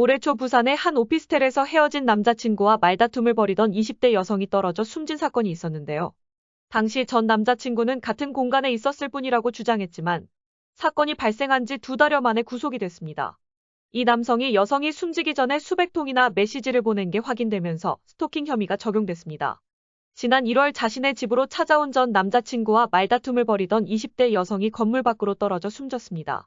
올해 초 부산의 한 오피스텔에서 헤어진 남자친구와 말다툼을 벌이던 20대 여성이 떨어져 숨진 사건이 있었는데요. 당시 전 남자친구는 같은 공간에 있었을 뿐이라고 주장했지만 사건이 발생한 지 두 달여 만에 구속이 됐습니다. 이 남성이 여성이 숨지기 전에 수백 통이나 메시지를 보낸 게 확인되면서 스토킹 혐의가 적용됐습니다. 지난 1월 자신의 집으로 찾아온 전 남자친구와 말다툼을 벌이던 20대 여성이 건물 밖으로 떨어져 숨졌습니다.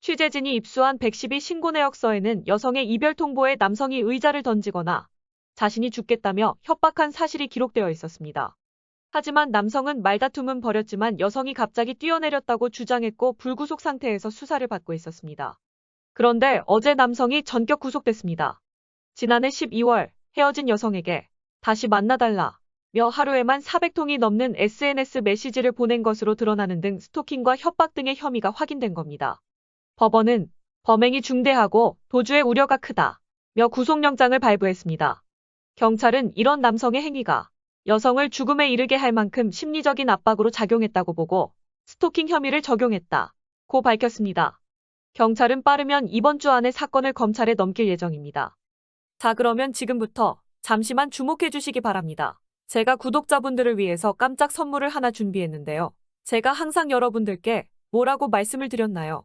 취재진이 입수한 112 신고 내역서에는 여성의 이별 통보에 남성이 의자를 던지거나 자신이 죽겠다며 협박한 사실이 기록되어 있었습니다. 하지만 남성은 말다툼은 벌였지만 여성이 갑자기 뛰어내렸다고 주장했고 불구속 상태에서 수사를 받고 있었습니다. 그런데 어제 남성이 전격 구속됐습니다. 지난해 12월 헤어진 여성에게 다시 만나달라 며 하루에만 400통이 넘는 SNS 메시지를 보낸 것으로 드러나는 등 스토킹과 협박 등의 혐의가 확인된 겁니다. 법원은 범행이 중대하고 도주의 우려가 크다 며 구속영장을 발부했습니다. 경찰은 이런 남성의 행위가 여성을 죽음에 이르게 할 만큼 심리적인 압박으로 작용했다고 보고 스토킹 혐의를 적용했다 고 밝혔습니다. 경찰은 빠르면 이번 주 안에 사건을 검찰에 넘길 예정입니다. 자, 그러면 지금부터 잠시만 주목해 주시기 바랍니다. 제가 구독자분들을 위해서 깜짝 선물을 하나 준비했는데요. 제가 항상 여러분들께 뭐라고 말씀을 드렸나요?